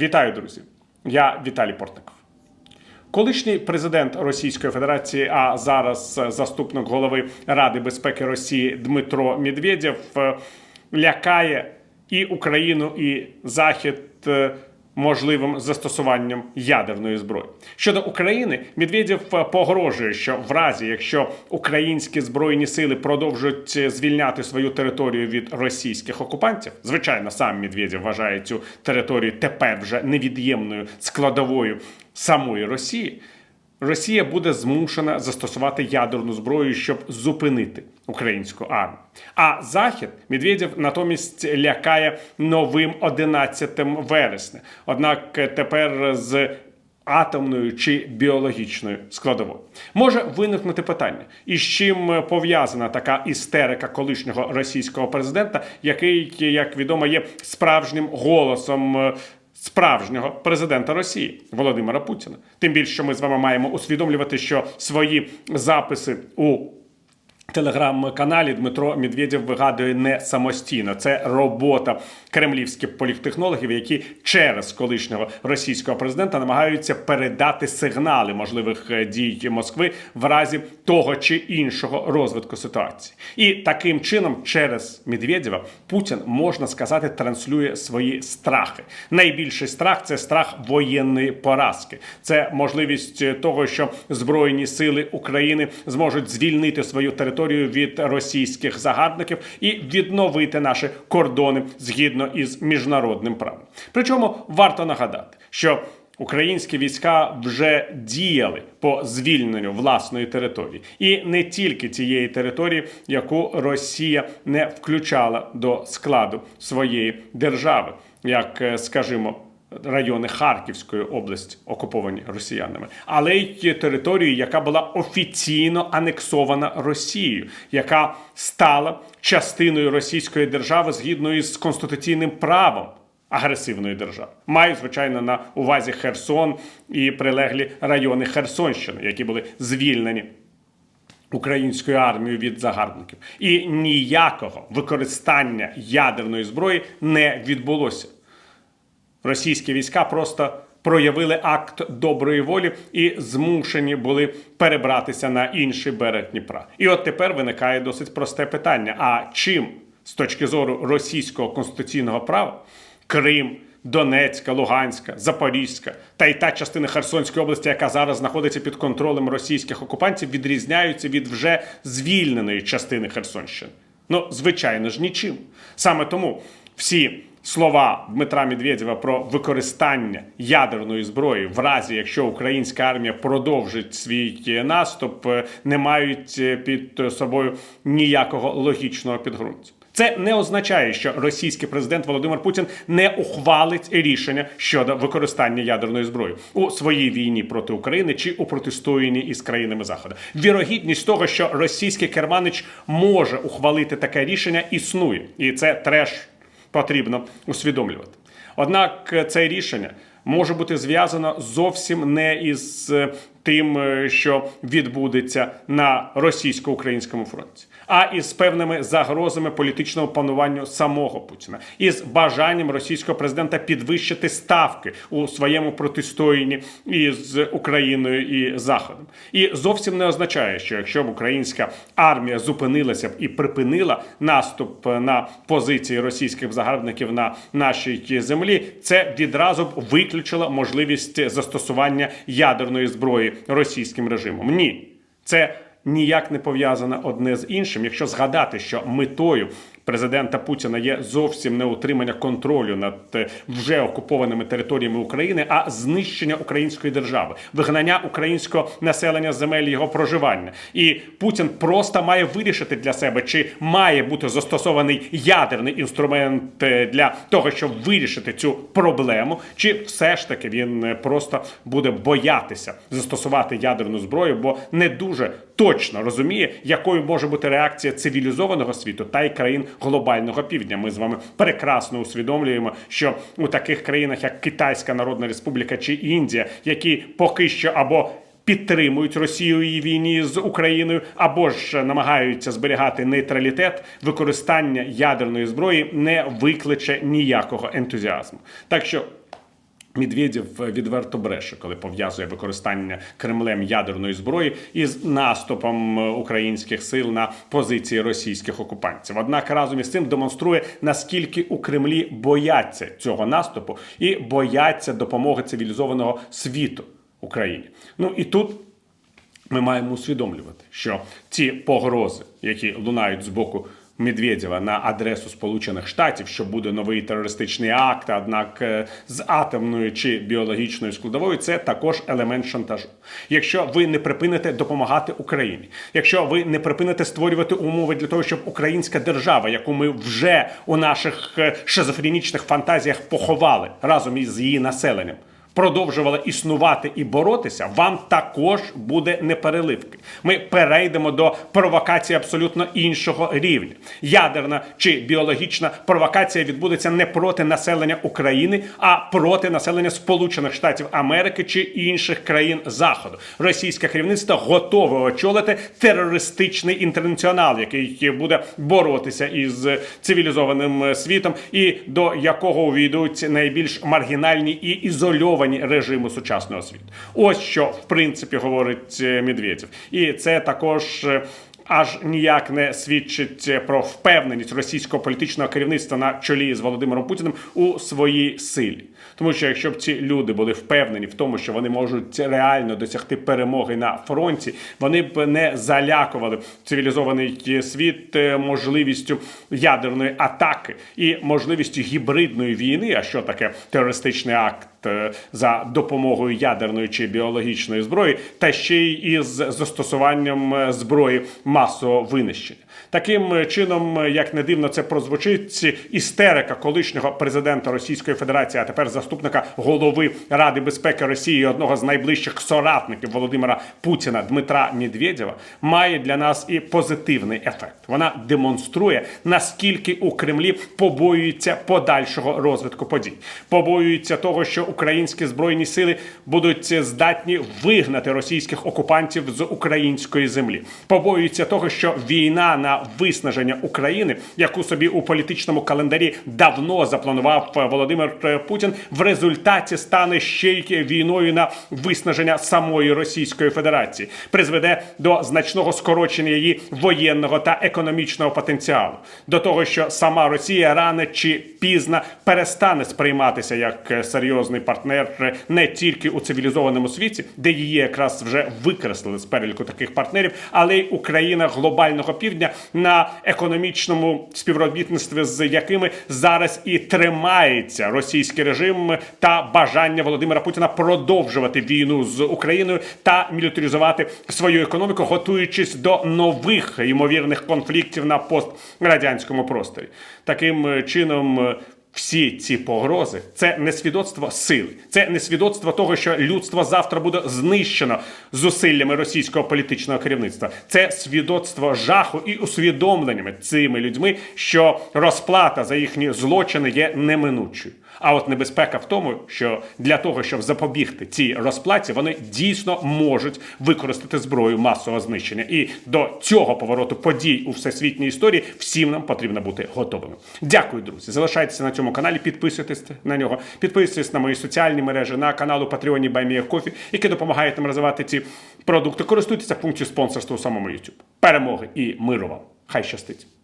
Вітаю, друзі! Я Віталій Портников. Колишній президент Російської Федерації, а зараз е, заступник голови Ради безпеки Росії Дмитро Медведєв е, лякає і Україну, і Захід е, можливим застосуванням ядерної зброї. Щодо України, Медведєв е, погрожує, що в разі, якщо українські збройні сили продовжують е, звільняти свою територію від російських окупантів, звичайно, сам Медведєв вважає цю територію тепер вже невід'ємною складовою самої Росії. Росія буде змушена застосувати ядерну зброю, щоб зупинити українську армію. А Захід Медведєв натомість лякає новим 11 вересня. Однак тепер з атомною чи біологічною складовою може виникнути питання, і з чим пов'язана така істерика колишнього російського президента, який, як відомо, є справжнім голосом. Справжнього президента Росії Володимира Путіна. Тим більше, що ми з вами маємо усвідомлювати, що свої записи у телеграм-каналі Дмитро Медведєв вигадує не самостійно. Це робота кремлівських політтехнологів, які через колишнього російського президента намагаються передати сигнали можливих е, дій Москви в разі того чи іншого розвитку ситуації. І таким чином, через Медведєва, Путін можна сказати транслює свої страхи. Найбільший страх це страх воєнної поразки. Це можливість е, того, що збройні сили України зможуть звільнити свою територію від російських загарбників і відновити наші кордони згідно із міжнародним правом. Причому варто нагадати, що Українські війська вже діяли по звільненню власної території, і не тільки тієї території, яку Росія не включала до складу своєї держави, як е, скажімо, райони Харківської області окуповані росіянами, але й територію, яка була офіційно анексована Росією, яка стала частиною Російської держави згідно із конституційним правом. Агресивної держави. Маю звичайно на увазі Херсон і прилеглі райони Херсонщини, які були звільнені українською армією від загарбників, і ніякого використання ядерної зброї не відбулося російські війська просто проявили акт доброї волі і змушені були перебратися на інший берег Дніпра. І от тепер виникає досить просте питання: а чим з точки зору російського конституційного права Крим? Донецька, Луганська, Запорізька та й та частина Херсонської області, яка зараз знаходиться під контролем російських окупантів, відрізняються від вже звільненої частини Херсонщини. Ну, звичайно ж, нічим. Саме тому всі слова Дмитра Медведєва про використання ядерної зброї в разі, якщо українська армія продовжить свій наступ, е, не мають е, під собою ніякого логічного підґрунтя. Це не означає, що російський президент Володимир Путін не ухвалить рішення щодо використання ядерної зброї у своїй війні проти України чи у протистоянні із країнами Заходу. Вірогідність того, що російський керманич може ухвалити таке рішення, існує, і це треш потрібно усвідомлювати. Однак е, це рішення може бути зв'язано зовсім не із е, тим, е, що відбудеться на російсько-українському фронті, а із певними загрозами політичного пануванню самого Путіна, із бажанням російського президента підвищити ставки у своєму протистоянні із Україною і Заходом. І зовсім не означає, що якщо б українська армія зупинилася б і припинила наступ на позиції російських загарбників на нашій землі, це відразу б виключило можливість застосування ядерної зброї російським режимом. Ні, це ніяк не пов'язано одне з іншим. Якщо згадати, що метою президента Путіна є зовсім не утримання контролю над е, вже окупованими територіями України, а знищення української держави, вигнання українського населення земель його проживання. І Путін просто має вирішити для себе, чи має бути застосований ядерний інструмент е, для того, щоб вирішити цю проблему, чи все ж таки він е, просто буде боятися застосувати ядерну зброю, бо не дуже точно розуміє, якою може бути реакція цивілізованого світу та й країн глобального півдня. Ми з вами прекрасно усвідомлюємо, що у таких країнах, як Китайська Народна Республіка чи Індія, які поки що або Підтримують Росію її війні з Україною або ж намагаються зберігати нейтралітет, використання ядерної зброї не викличе ніякого ентузіазму. Так що Медведєв відверто бреше, коли пов'язує використання Кремлем ядерної зброї із наступом українських сил на позиції російських окупантів. Однак разом із цим демонструє наскільки у Кремлі бояться цього наступу і бояться допомоги цивілізованого світу Україні. Ну і тут ми маємо усвідомлювати, що ці погрози, які лунають з боку Медведєва на адресу Сполучених Штатів, що буде новий терористичний акт, однак е, з атомною чи біологічною складовою, це також елемент шантажу. Якщо ви не припините допомагати Україні, якщо ви не припините створювати умови для того, щоб українська держава, яку ми вже у наших е, шизофренічних фантазіях поховали разом із її населенням продовжувала існувати і боротися, вам також буде непереливки. Ми перейдемо до провокації абсолютно іншого рівня. Ядерна чи біологічна провокація відбудеться не проти населення України, а проти населення Сполучених Штатів Америки чи інших країн Заходу. Російське керівництво готове очолити терористичний інтернаціонал, який буде боротися із цивілізованим світом, і до якого увійдуть найбільш маргінальні і ізольовані режими сучасного світу. Ось що в принципі говорить е, Медведєв. І це також. е, Аж ніяк не свідчить про впевненість російського політичного керівництва на чолі з Володимиром Путіним у своїй силі, тому що якщо б ці люди були впевнені в тому, що вони можуть реально досягти перемоги на фронті, вони б не залякували цивілізований світ е, можливістю ядерної атаки і можливістю гібридної війни. А що таке терористичний акт? Е, За допомогою ядерної чи біологічної зброї, та ще й із застосуванням е, зброї масового винищення. Таким е, чином, як не дивно, це прозвучить істерика колишнього президента Російської Федерації, а тепер заступника голови Ради безпеки Росії, одного з найближчих соратників Володимира Путіна Дмитра Медведєва, має для нас і позитивний ефект. Вона демонструє наскільки у Кремлі побоюються подальшого розвитку подій, побоюються того, що українські збройні сили будуть здатні вигнати російських окупантів з української землі, побоюються того, що війна на виснаження України, яку собі у політичному календарі давно запланував Володимир Путін, в результаті стане ще й війною на виснаження самої Російської Федерації, призведе до значного скорочення її воєнного та економічного потенціалу, до того, що сама Росія рано чи пізно перестане сприйматися як серйозний партнер не тільки у цивілізованому світі, де її якраз вже викреслили з переліку таких партнерів, але й у країнах глобального півдня на економічному співробітництві, з якими зараз і тримається російський режим та бажання Володимира Путіна продовжувати війну з Україною та мілітаризувати свою економіку, готуючись до нових ймовірних конфліктів на пострадянському просторі. Таким чином. Всі ці погрози це не свідоцтво сили, це не свідоцтво того, що людство завтра буде знищено зусиллями російського політичного керівництва. Це свідоцтво жаху і усвідомленнями цими людьми, що розплата за їхні злочини є неминучою. А от небезпека в тому, що для того, щоб запобігти цій розплаті, вони дійсно можуть використати зброю масового знищення. І до цього повороту подій у всесвітній історії всім нам потрібно бути готовими. Дякую, друзі. Залишайтеся на цьому каналі, підписуйтесь на нього, підписуйтесь на мої соціальні мережі, на канал у Патреоні Кофі, який допомагає нам розвивати ці продукти. Користуйтеся функцією спонсорства у самому YouTube. Перемоги і миру вам! Хай щастить!